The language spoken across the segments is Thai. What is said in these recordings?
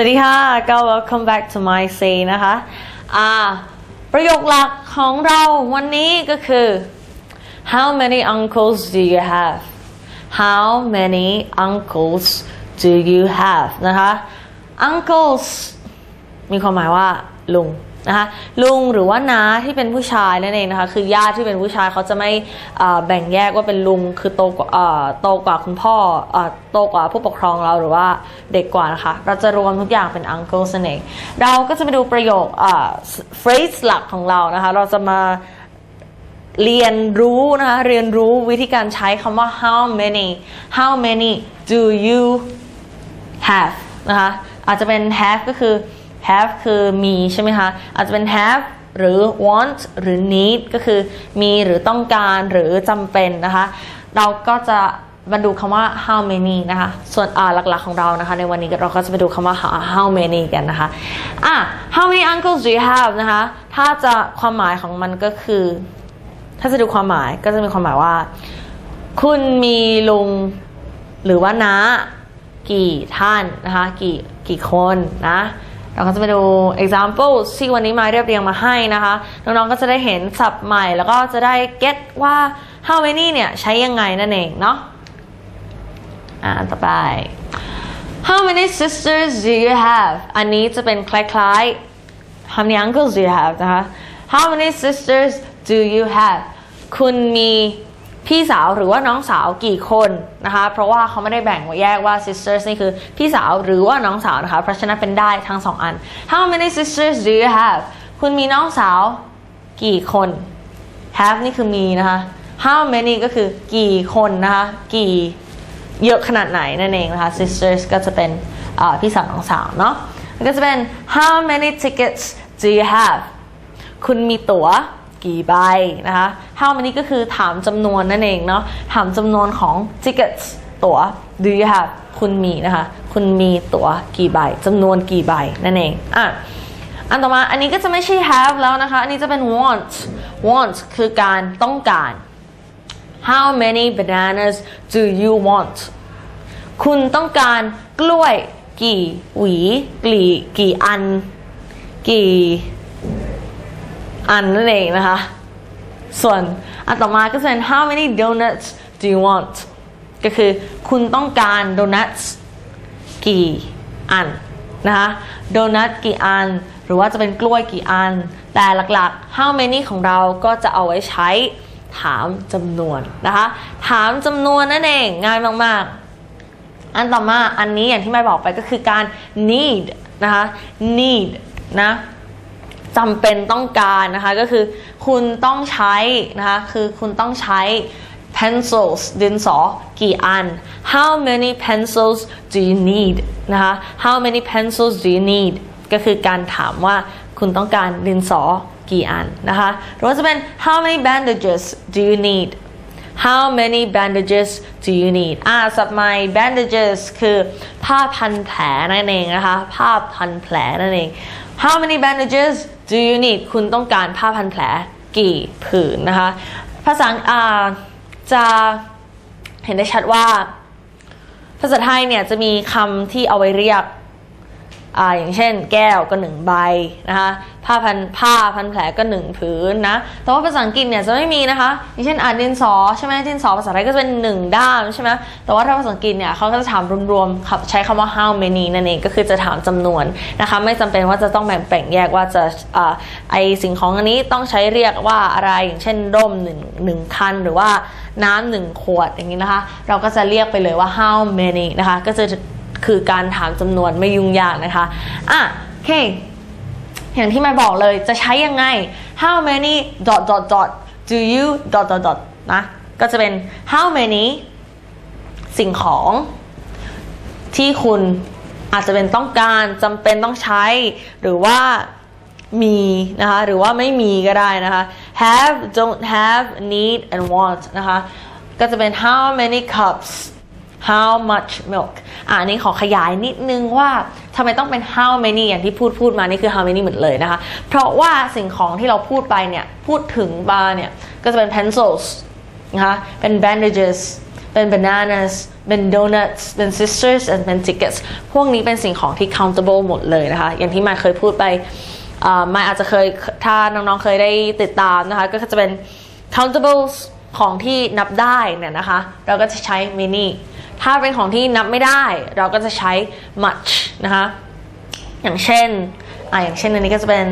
วัสดีค่ะก็ welcome back to my say นะคะอ่าประโยคหลักของเราวันนี้ก็คือ how many uncles do you have how many uncles do you have นะคะ uncles มีความหมายว่าลุง นะคะลุงหรือว่าน้าที่เป็นผู้ชายนั่นเองนะคะคือญาติที่เป็นผู้ชายเขาจะไม่แบ่งแยกว่าเป็นลุงคือโตกว่าโตกว่าคุณพ่ออโตกว่าผู้ปกครองเราหรือว่าเด็กกว่านะคะเราจะรวมทุกอย่างเป็น uncle นั่นเองเราก็จะไปดูประโยค phrase หลักของเรานะคะเราจะมาเรียนรู้นะคะเรียนรู้วิธีการใช้คำว่า how many how many do you have นะคะอาจจะเป็น have ก็คือ have คือมีใช่ไหมคะ อาจจะเป็น have หรือ want หรือ need ก็คือมีหรือต้องการหรือจำเป็นนะคะ เราก็จะมาดูคำว่า how many นะคะ ส่วนอ่าหลักๆของเรานะคะ ในวันนี้เราก็จะไปดูคำว่า how many กันนะคะอะ how many uncles do you have นะคะ ถ้าจะความหมายของมันก็คือ ถ้าจะดูความหมายก็จะมีความหมายว่า คุณมีลุงหรือว่าน้ากี่ท่านนะคะ กี่กี่คนนะ เราก็จะไปดู example ที่วันนี้มาเรียบเรียงมาให้นะคะ น้องๆก็จะได้เห็นศัพท์ใหม่แล้วก็จะได้ get ว่า how many เนี่ยใช้ยังไงนั่นเองเนาะอ่าต่อไป how many sisters do you have อันนี้จะเป็นคล้ายๆ how many uncles do you have นะคะ how many sisters do you have คุณมี พี่สาวหรือว่าน้องสาวกี่คนนะคะ เพราะว่าเขาไม่ได้แบ่งแยกว่า sisters นี่คือพี่สาวหรือว่าน้องสาวนะคะ เพราะฉะนั้นเป็นได้ทั้งสองอัน how many sisters do you have คุณมีน้องสาวกี่คน have นี่คือมีนะคะ how many ก็คือกี่คนนะคะ กี่เยอะขนาดไหนนั่นเองนะคะ sisters ก็จะเป็นพี่สาวน้องสาวเนาะก็จะเป็น how many tickets do you have คุณมีตั๋ว กี่ใบนะคะ how many ก็คือถามจำนวนนั่นเองเนาะ ถามจำนวนของ tickets ตั๋ว do you have คุณมีนะคะ คุณมีตั๋วกี่ใบจำนวนกี่ใบนั่นเอง อะ อันต่อมาอันนี้ก็จะไม่ใช่ have แล้วนะคะ อันนี้จะเป็น want want คือการต้องการ how many bananas do you want คุณต้องการกล้วยกี่หวีกี่กี่อัน กี่ อันนั่นเองนะคะ ส่วนอันต่อมาก็จะเป็น how many donuts do you want ก็คือคุณต้องการโดนัทกี่อันนะคะโดนัทกี่อัน หรือว่าจะเป็นกล้วยกี่อัน แต่หลักๆ how many ของเราก็จะเอาไว้ใช้ถามจำนวนนะคะ ถามจำนวนนั่นเองง่ายมากๆ อันต่อมาอันนี้อย่างที่ไม่บอกไปก็คือการ need นะคะ need นะ จำเป็นต้องการนะคะก็คือคุณต้องใช้นะคะคือคุณต้องใช้ pencils ดินสอกี่อัน how many pencils do you need นะคะ how many pencils do you need ก็คือการถามว่าคุณต้องการดินสอกี่อันนะคะหรือว่าจะเป็น how many bandages do you need How many bandages do you need อ่าสับไม้ bandages คือผ้าพันแผลนั่นเองนะคะ ผ้าพันแผลนั่นเอง How many bandages do you need คุณต้องการผ้าพันแผลกี่ผืนนะคะ ภาษาอ่าจะเห็นได้ชัดว่า ภาษาไทยเนี่ยจะมีคำที่เอาไว้เรียก ออย่างเช่น แก้วก็หนึ่งใบนะคะผ้าพันผ้าพันแผลก็หนึ่งผืนนะแต่ว่าภาษาอังกฤษเนี่ยจะไม่มีนะคะ อย่างเช่นอ่านดินสอใช่ไหมดินสอภาษาไทยก็จะเป็นหนึ่งด้ามใช่ไหมแต่ว่าถ้าภาษาอังกฤษเนี่ยเขาก็จะถามรวมๆใช้คำว่า how many นั่นเองก็คือจะถามจำนวนนะคะ ไม่จำเป็นว่าจะต้องแบ่งแบ่งแยกว่าจะอาไอสิ่งของอันนี้ต้องใช้เรียกว่าอะไรอย่างเช่นร่มหนึ่งหนึ่งคันหรือว่าน้ำหนึ่งขวดอย่างนี้นะคะ เราก็จะเรียกไปเลยว่า how many นะคะก็จะ คือการถามจำนวนไม่ยุ่งยากนะคะ อะโอเค อย่างที่มาบอกเลยจะใช้ยังไง how many dot dot dot do you dot dot dot นะ ก็จะเป็น how many สิ่งของที่คุณอาจจะเป็นต้องการจำเป็นต้องใช้ หรือว่ามีนะคะ หรือว่าไม่มีก็ได้นะคะ have don't have need and want นะคะ ก็จะเป็น how many cups how much milk อ่านี้ขอขยายนิดนึงว่าทำไมต้องเป็น how many อย่างที่พูดพูดมานี่คือ how many หมดเลยนะคะ เพราะว่าสิ่งของที่เราพูดไปเนี่ย พูดถึงบาเนี่ย ก็จะเป็น pencils นะคะ เป็น bandages เป็น bananas เป็น donuts เป็น sisters and เป็น tickets พวกนี้เป็นสิ่งของที่ countable หมดเลยนะคะ อย่างที่มาเคยพูดไปมาอาจจะเคยถ้าน้องๆเคยได้ติดตามนะคะ ก็จะเป็น countables ของที่นับได้เนี่ยนะคะ เราก็จะใช้ mini ถ้าเป็นของที่นับไม่ได้ เราก็จะใช้ much นะคะอย่างเช่นอ่าอย่างเช่นอันนี้ก็จะเป็น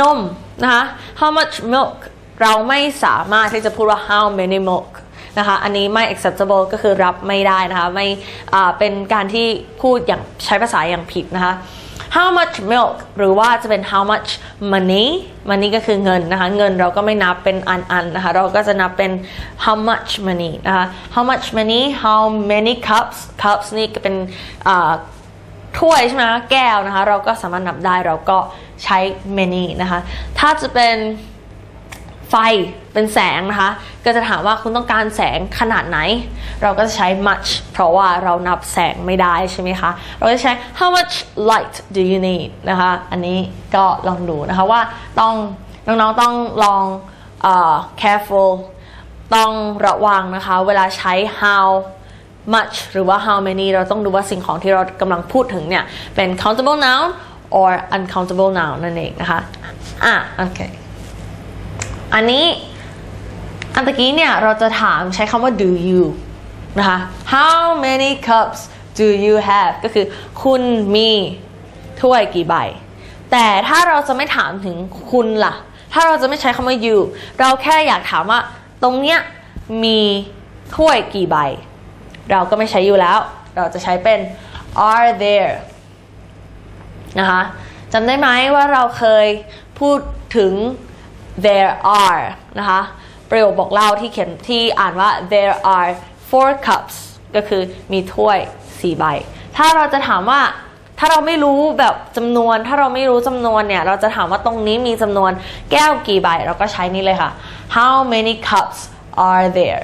นมนะคะ how much milk เราไม่สามารถที่จะพูดว่า how many milk นะคะ อันนี้ไม่ acceptable ก็คือรับไม่ได้นะคะ ไม่ อ่า เป็นการที่พูดอย่างใช้ภาษาอย่างผิดนะคะ how much milk หรือว่าจะเป็น how much money money ก็คือเงินนะคะ เงินเราก็ไม่นับเป็นอันๆนะคะ เราก็จะนับเป็น how much money นะคะ how much money how many cups cups นี่ก็เป็นถ้วยใช่ไหมคะแก้วนะคะ เราก็สามารถนับได้เราก็ใช้ many นะคะ ถ้าจะเป็น ไฟเป็นแสงนะคะ ก็จะถามว่าคุณต้องการแสงขนาดไหน เราก็จะใช้ much เพราะว่าเรานับแสงไม่ได้ใช่ไหมคะ เราจะใช้ how much light do you need นะคะ อันนี้ก็ลองดูนะคะว่าต้องน้องๆต้องลองเอ่อ careful ต้องระวังนะคะ เวลาใช้ how much หรือว่า how many เราต้องดูว่าสิ่งของที่เรากำลังพูดถึงเนี่ย เป็น countable noun or uncountable noun นั่นเองนะคะ อะ โอเค อันนี้อันตะกี้เนี่ยเราจะถามใช้คำว่า do you นะคะ how many cups do you have ก็คือคุณมีถ้วยกี่ใบ แต่ถ้าเราจะไม่ถามถึงคุณล่ะ ถ้าเราจะไม่ใช้คำว่า you เราแค่อยากถามว่าตรงเนี้ยมีถ้วยกี่ใบ เราก็ไม่ใช้ you แล้ว เราจะใช้เป็น are there นะคะจำได้ไหมว่าเราเคยพูดถึง there are นะคะ ประโยคบอกเล่าที่เขียนที่อ่านว่า there are four cups ก็คือมีถ้วยสี่ใบ ถ้าเราจะถามว่าถ้าเราไม่รู้แบบจำนวน ถ้าเราไม่รู้จำนวนเนี่ย เราจะถามว่าตรงนี้มีจำนวนแก้วกี่ใบ เราก็ใช้นี่เลยค่ะ how many cups are there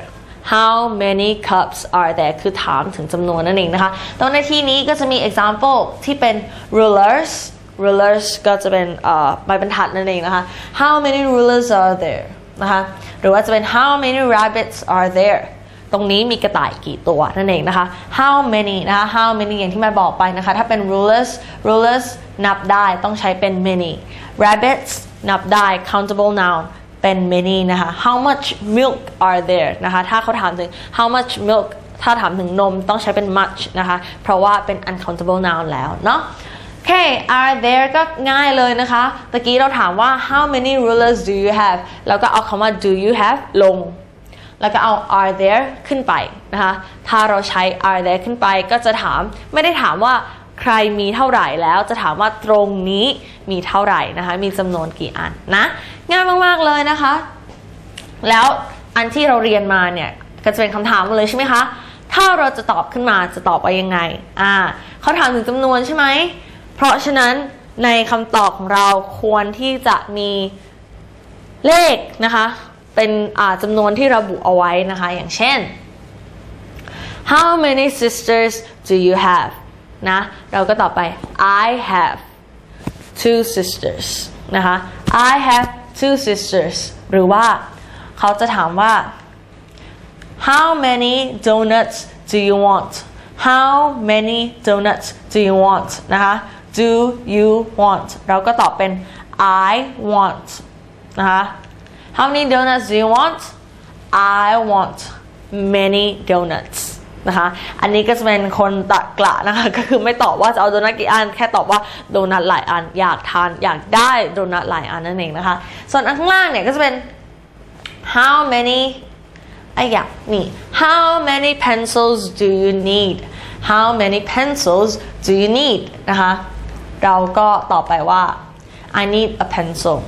how many cups are there คือถามถึงจำนวนนั่นเองนะคะตรงในที่นี้ก็จะมี example ที่เป็น rulers rulers ก็จะเป็นเอ่อไม้บรรทัดนั่นเองนะคะ how many rulers are there นะคะหรือว่าจะเป็น how many rabbits are there ตรงนี้มีกระต่ายกี่ตัวนั่นเองนะคะ how many นะคะ how many อย่างที่แม่บอกไปนะคะ ถ้าเป็น rulers rulers นับได้ต้องใช้เป็น many rabbits นับได้ countable noun เป็น many นะคะ how much milk are there นะคะ ถ้าเขาถามถึง how much milk ถ้าถามถึงนมต้องใช้เป็น much นะคะ เพราะว่าเป็น uncountable noun แล้วเนาะ เค are there ก็ง่ายเลยนะคะ ตะกี้เราถามว่า how many rulers do you have แล้วก็เอาคำว่า do you have ลง แล้วก็เอา are there ขึ้นไปนะคะ ถ้าเราใช้ are there ขึ้นไปก็จะถาม ไม่ได้ถามว่าใครมีเท่าไหร่แล้วจะถามว่าตรงนี้มีเท่าไหร่นะคะ มีจำนวนกี่อันนะ ง่ายมากๆเลยนะคะ แล้วอันที่เราเรียนมาเนี่ยก็จะเป็นคำถามมดเลยใช่ไหมคะ ถ้าเราจะตอบขึ้นมาจะตอบว่ายังไง อ่าเขาถามถึงจำนวนใช่ไหม เพราะฉะนั้นในคำตอบของเราควรที่จะมีเลขนะคะ เป็นจำนวนที่ระบุเอาไว้นะคะ อย่างเช่น how many sisters do you have นะ เราก็ตอบไป I have two sisters นะคะ I have two sisters หรือว่าเขาจะถามว่า How many donuts do you want? How many donuts do you want? นะคะ Do you want? เราก็ตอบเป็น I want นะคะ How many donuts do you want? I want many donuts นะคะ อันนี้ก็จะเป็นคนตะกละนะคะ ก็คือไม่ตอบว่าจะเอาโดนัทกี่อัน แค่ตอบว่าโดนัทหลายอัน อยากทาน อยากได้โดนัทหลายอันนั่นเองนะคะ ส่วนอันข้างล่างเนี่ยก็จะเป็น how many ไอ้อยากนี่ how many pencils do you need how many pencils do you need นะคะ เราก็ตอบไปว่า I need a pencil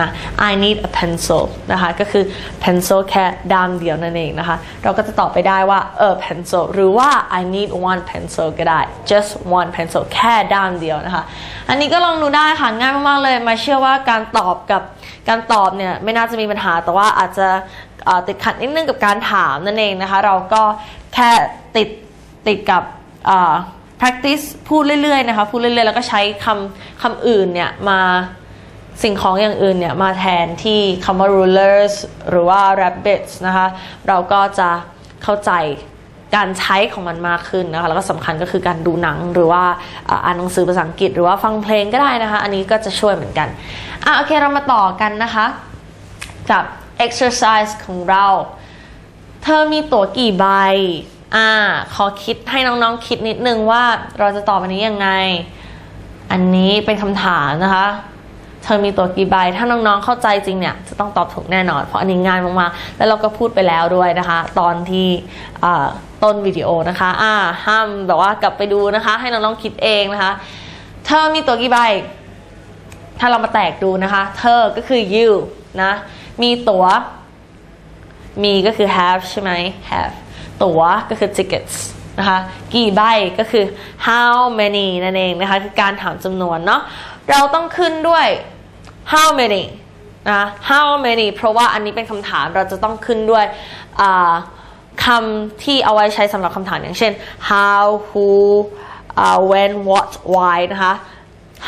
นะ I need a pencil นะคะ ก็คือ pencil แค่ด้ามเดียวนั่นเองนะคะ เราก็จะตอบไปได้ว่าเออ pencil หรือว่า I need one pencil ก็ได้ just one pencil แค่ด้ามเดียวนะคะ อันนี้ก็ลองดูได้ค่ะ ง่ายมากๆเลย มาเชื่อว่าการตอบกับการตอบเนี่ยไม่น่าจะมีปัญหา แต่ว่าอาจจะติดขัดนิดนึงกับการถามนั่นเองนะคะ เราก็แค่ติดติดกับ practice พูดเรื่อยๆนะคะพูดเรื่อยๆ แล้วก็ใช้คำคำอื่นเนี่ยมาสิ่งของอย่างอื่นเนี่ยมาแทนที่คำว่า rulers หรือว่า rabbits นะคะเราก็จะเข้าใจการใช้ของมันมากขึ้นนะคะแล้วก็สำคัญก็คือการดูหนังหรือว่าอ่านหนังสือภาษาอังกฤษ หรือว่าฟังเพลงก็ได้นะคะ อันนี้ก็จะช่วยเหมือนกันอะโอเคเรามาต่อกันนะคะ กับ exercise ของเรา เธอมีตั๋วกี่ใบ อ่า ขอคิดให้น้องๆคิดนิดนึงว่าเราจะตอบอันนี้ยังไง อันนี้เป็นคำถามนะคะ เธอมีตัวกี่ใบ ถ้าน้องๆเข้าใจจริงเนี่ย จะต้องตอบถูกแน่นอน เพราะอันนี้ง่ายมากๆแล้วเราก็พูดไปแล้วด้วยนะคะ ตอนที่ต้นวิดีโอนะคะ อ่า ห้ามแบบว่ากลับไปดูนะคะ ให้น้องๆคิดเองนะคะ เธอมีตัวกี่ใบ ถ้าเรามาแตกดูนะคะ เธอก็คือ you นะ มีตัว มีก็คือ have ใช่ไหม have ตั๋วก็คือ tickets นะคะกี่ใบก็คือ how many นั่นเองนะคะคือการถามจำนวนเนาะเราต้องขึ้นด้วย how many นะ how many เพราะว่าอันนี้เป็นคำถามเราจะต้องขึ้นด้วยคำที่เอาไว้ใช้สำหรับคำถามอย่างเช่น how who อ่า when what why นะคะ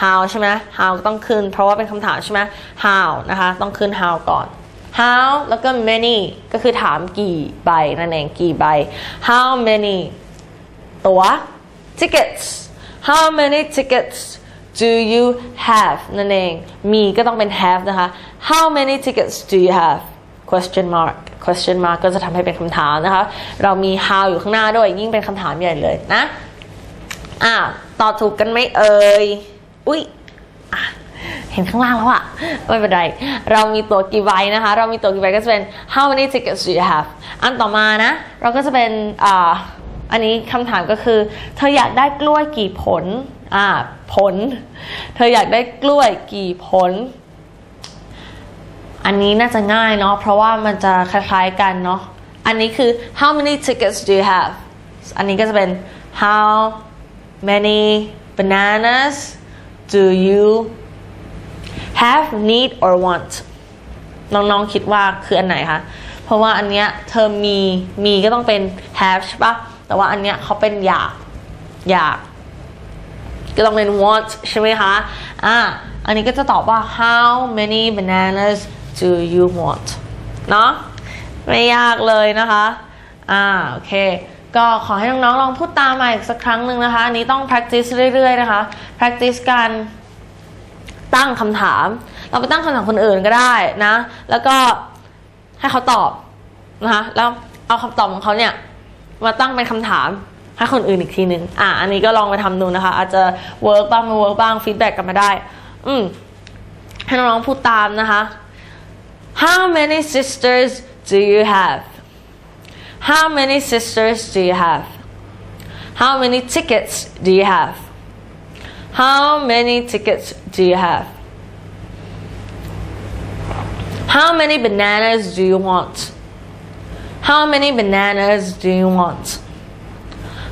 how ใช่ไหม how ต้องขึ้น เพราะว่าเป็นคำถามใช่ไหม how นะคะ ต้องขึ้น how ก่อน how แล้วก็ many ก็คือถามกี่ใบนั่นเองกี่ใบ how many ตัว tickets how many tickets do you have นั่นเอง มีก็ต้องเป็น have นะคะ how many tickets do you have question mark question mark ก็จะทำให้เป็นคำถามนะคะ เรามี how อยู่ข้างหน้าด้วย ยิ่งเป็นคำถามใหญ่เลยนะ อ่าตอบถูกกันไหมเอ่ย อุ้ยอะ เห็นข้างล่างแล้วอะไม่เป็นไร เรามีตัวกี่ใบนะคะ เรามีตัวกี่ใบก็จะเป็น how many tickets do you have อันต่อมานะ เราก็จะเป็นอ่าอันนี้คำถามก็คือ เธออยากได้กล้วยกี่ผลอ่าผล เธออยากได้กล้วยกี่ผล อันนี้น่าจะง่ายเนาะเพราะว่ามันจะคล้ายๆกันเนาะอันนี้คือ how many tickets do you have อันนี้ก็จะเป็น how many bananas do you have need or want น้องๆคิดว่าคืออันไหนคะ เพราะว่าอันเนี้ยเธอมี มีก็ต้องเป็น have ใช่ปะแต่ว่าอันเนี้ยเขาเป็นอยาก อยาก ก็ต้องเป็น want ใช่ไหมคะ อ่าอันนี้ก็จะตอบว่า how many bananas do you want เนาะไม่ยากเลยนะคะ อ่า โอเค ก็ขอให้น้องๆลองพูดตามมาอีกสักครั้งหนึ่งนะคะ อันนี้ต้อง practice เรื่อยๆนะคะ practice การ ตั้งคำถาม เราไปตั้งคำถามคนอื่นก็ได้นะ แล้วก็ให้เขาตอบนะคะแล้วเอาคำตอบของเขาเนี่ยมาตั้งเป็นคำถามให้คนอื่นอีกทีหนึ่งอะอันนี้ก็ลองไปทำดูนะคะ อาจจะเวิร์กบ้างไม่เวิร์กบ้างฟีดแบ็กกลันมาได้ อืมให้น้องๆพูดตามนะคะ How many sisters do you have How many sisters do you have How many tickets do you have How many tickets do you have? How many bananas do you want? How many bananas do you want?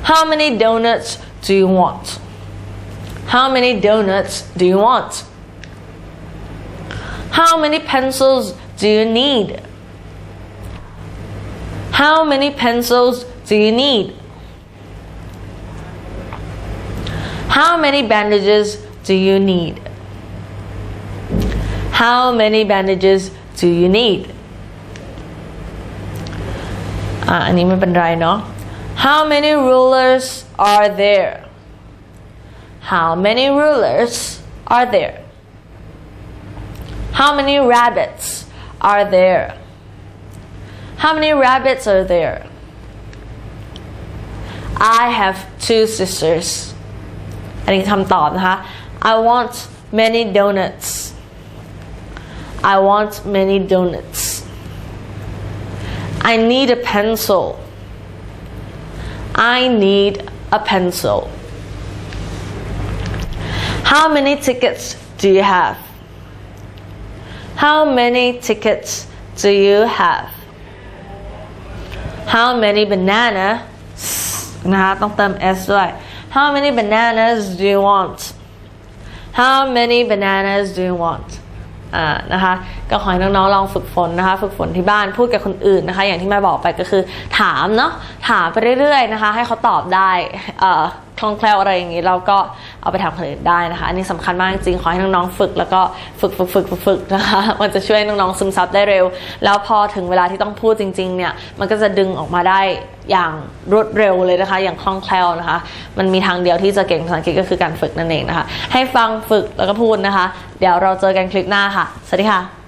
How many donuts do you want? How many donuts do you want? How many pencils do you need? How many pencils do you need? How many bandages do you need? How many bandages do you need? Ah, hindi mo panray, no? How many rulers are there? How many rulers are there? How many rabbits are there? How many rabbits are there? I have two sisters. อันนี้คำตอบนะคะ I want many donuts. I want many donuts. I need a pencil. I need a pencil. How many tickets do you have? How many tickets do you have? How many bananas นะคะต้องเติม s ด้วย How many bananas do you want? How many bananas do you want? อ่านะคะก็ขอให้น้องๆลองฝึกฝนนะคะ ฝึกฝนที่บ้านพูดกับคนอื่นนะคะ อย่างที่แม่บอกไปก็คือถามเนาะถามไปเรื่อยๆนะคะ ให้เขาตอบได้เอ่อ ล่องแคล่วอะไรอย่างนี้เราก็เอาไปทำคนอื่นได้นะคะ อันนี้สำคัญมากจริงๆขอให้น้องๆฝึกแล้วก็ฝึกฝึกฝึกฝึกฝึกนะคะมันจะช่วยน้องๆซึมซับได้เร็ว แล้วพอถึงเวลาที่ต้องพูดจริงๆเนี่ยมันก็จะดึงออกมาได้อย่างรวดเร็วเลยนะคะ อย่างคล่องแคล่วนะคะ มันมีทางเดียวที่จะเก่งภาษาอังกฤษก็คือการฝึกนั่นเองนะคะ ให้ฟังฝึกแล้วก็พูดนะคะ เดี๋ยวเราเจอกันคลิปหน้าค่ะ สวัสดีค่ะ